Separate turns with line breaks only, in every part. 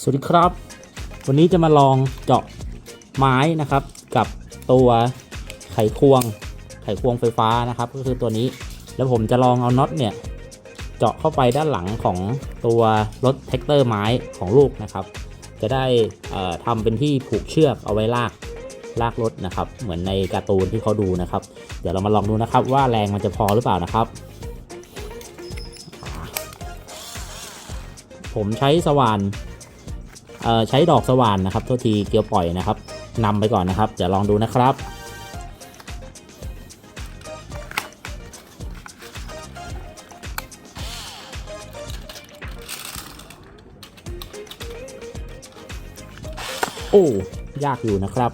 สวัสดีครับ วันนี้จะมาลองเจาะไม้นะครับ กับตัวไขควง ไขควงไฟฟ้านะครับ ก็คือตัวนี้ แล้วผมจะลองเอาน็อตเนี่ย เจาะเข้าไปด้านหลังของตัวรถแท็กเตอร์ไม้ของลูกนะครับ จะได้เอ่อทำเป็นที่ผูกเชือกเอาไว้ลากลากรถนะครับ เหมือนในการ์ตูนที่เขาดูนะครับ เดี๋ยวเรามาลองดูนะครับ ว่าแรงมันจะพอหรือเปล่านะครับผมใช้สว่าน ใช้ดอกสว่านนะครับโทษทีเกลียวปล่อยนะครับนำไปก่อนนะครับเดี๋ยวลองดูนะครับโอ้ยากอยู่นะครับ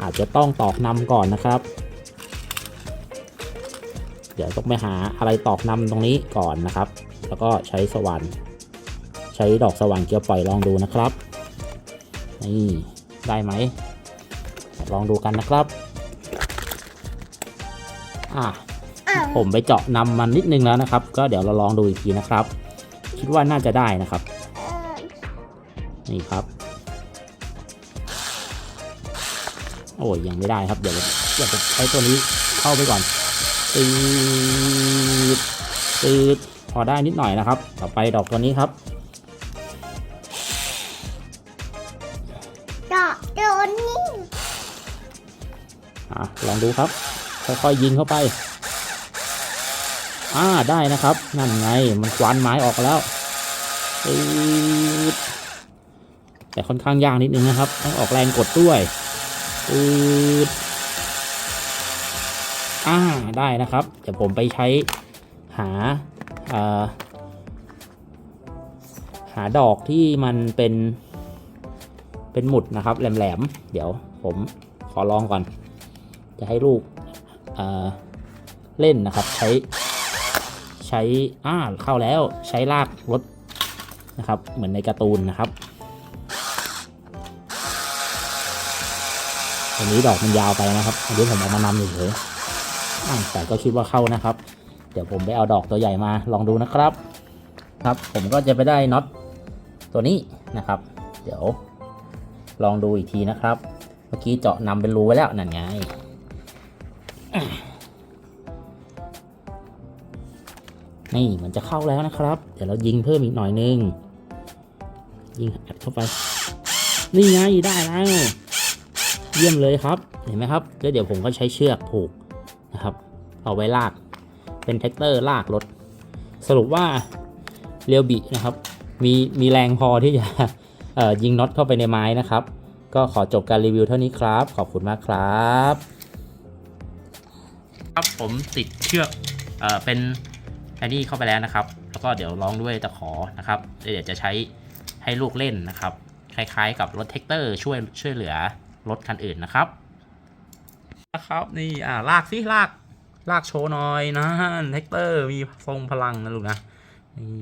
อาจจะต้องตอกนำก่อนนะครับ เดี๋ยวต้องไปหาอะไรตอกนำตรงนี้ก่อนนะครับ แล้วก็ใช้สว่านใช้ดอกสว่านเกลียวปล่อยลองดูนะครับนี่ได้ไหมลองดูกันนะครับอะผมไปเจาะนำมันนิดนึงแล้วนะครับ ก็เดี๋ยวเราลองดูอีกทีนะครับ คิดว่าน่าจะได้นะครับ นี่ครับโอ้ยยังไม่ได้ครับเดี๋ยวเดี๋ยวใช้ตัวนี้เข้าไปก่อน ตืดตืดพอได้นิดหน่อยนะครับ ต่อไปดอกตัวนี้ครับ
เจาะโดนนี่
อะลองดูครับ ค่อยๆยิงเข้าไป อ่าได้นะครับ นั่นไงมันคว้านไม้ออกแล้วตืดแต่ค่อนข้างยากนิดนึงนะครับ ต้องออกแรงกดด้วยตืด อ่าได้นะครับ เดี๋ยวผมไปใช้หาหาดอกที่มันเป็น เป็นหมุดนะครับแหลมๆ เดี๋ยวผมขอลองก่อน จะให้ลูกเเล่นนะครับ ใช้ใช้อ่าเข้าแล้วใช้ลากรถนะครับ เหมือนในการ์ตูนนะครับอันนี้ดอกมันยาวไปนะครับอันนี้ผมเอามานำเฉยๆ แต่ก็คิดว่าเข้านะครับ เดี๋ยวผมไปเอาดอกตัวใหญ่มาลองดูนะครับ ครับผมก็จะไปได้น็อตตัวนี้นะครับ เดี๋ยวลองดูอีกทีนะครับ เมื่อกี้เจาะนำเป็นรูไว้แล้วนั่นไงนี่มันจะเข้าแล้วนะครับ เดี๋ยวเรายิงเพิ่มอีกหน่อยนึง ยิงอัดเข้าไป นี่ไงได้แล้ว เยี่ยมเลยครับ เห็นไหมครับ แล้วเดี๋ยวผมก็ใช้เชือกผูก นะครับ เอาไว้ลาก เป็นแท็กเตอร์ลากรถ สรุปว่าเรียวบินะครับ มีมีแรงพอที่จะยิงน็อตเข้าไปในไม้นะครับ ก็ขอจบการรีวิวเท่านี้ครับ ขอบคุณมากครับ ครับผมติดเชือกเออเป็นไอ้นี่เข้าไปแล้วนะครับ แล้วก็เดี๋ยวลองด้วยตะขอนะครับ เดี๋ยวจะใช้ให้ลูกเล่นนะครับ คล้ายๆ กับรถแท็กเตอร์ช่วยช่วยเหลือรถคันอื่นนะครับ นะครับนี่อ่าลากสิลาก ลากโชว์หน่อยนะแท็กเตอร์มีทรงพลังนะลูกนะนี่